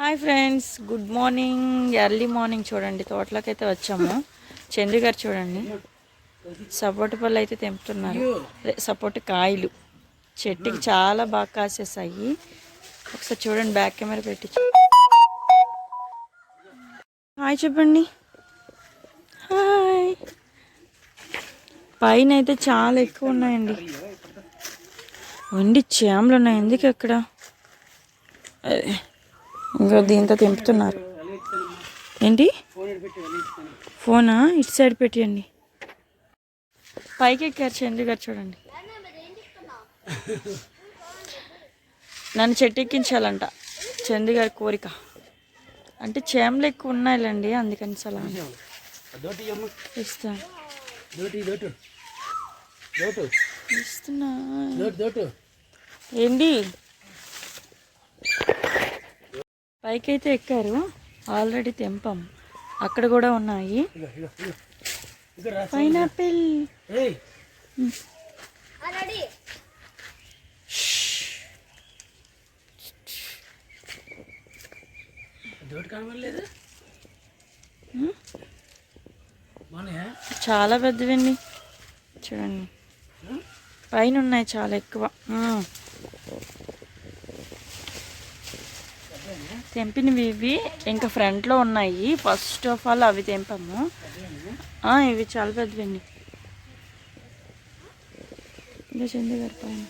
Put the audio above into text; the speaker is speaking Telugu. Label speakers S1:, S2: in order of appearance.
S1: Hi friends good morning. Early morning చూడండి తోటలోకి అయితే వచ్చాము. చంద్రు గారు చూడండి. సపోర్ట్ పళ్ళు అయితే తెంపుతున్నారు. సపోర్ట్ కాయలు. చెట్టుకి చాలా బాగా కాసేసాయి. ఒకసారి చూడండి బ్యాక్ కెమెరా పెట్టి హాయ్ చెప్పండి. హాయ్. పైన అయితే చాలా ఎక్కువ ఉన్నాయండి. వండి చేమలు ఉన్నాయి ఎందుకు ఎక్కడ ఇంకా దీంతో తెంపుతున్నారు. ఏంటి? ఫోనా? ఇటు సైడ్ పెట్టియండి. పైకి ఎక్కారు చంద్రు గారు చూడండి. నన్ను చెట్టు ఎక్కించాలంట చంద్రు గారి కోరిక. అంటే చేమలు ఎక్కువ ఉన్నాయిలండి అందుకని సలా.
S2: అమ్మ
S1: ఇస్తాను ఇస్తున్నా ఏంటి? పైకి అయితే ఎక్కారు. ఆల్రెడీ తెంపాం. అక్కడ కూడా ఉన్నాయి. పైనాపిల్. చాలా పెద్దవండి చూడండి. పైన ఉన్నాయి చాలా ఎక్కువ. తెంపినవి ఇవి ఇంకా ఫ్రంట్లో ఉన్నాయి. ఫస్ట్ ఆఫ్ ఆల్ అవి తెంపాము. ఇవి చాలా పెద్దవండి ఇంకా చెంది గారి పైన.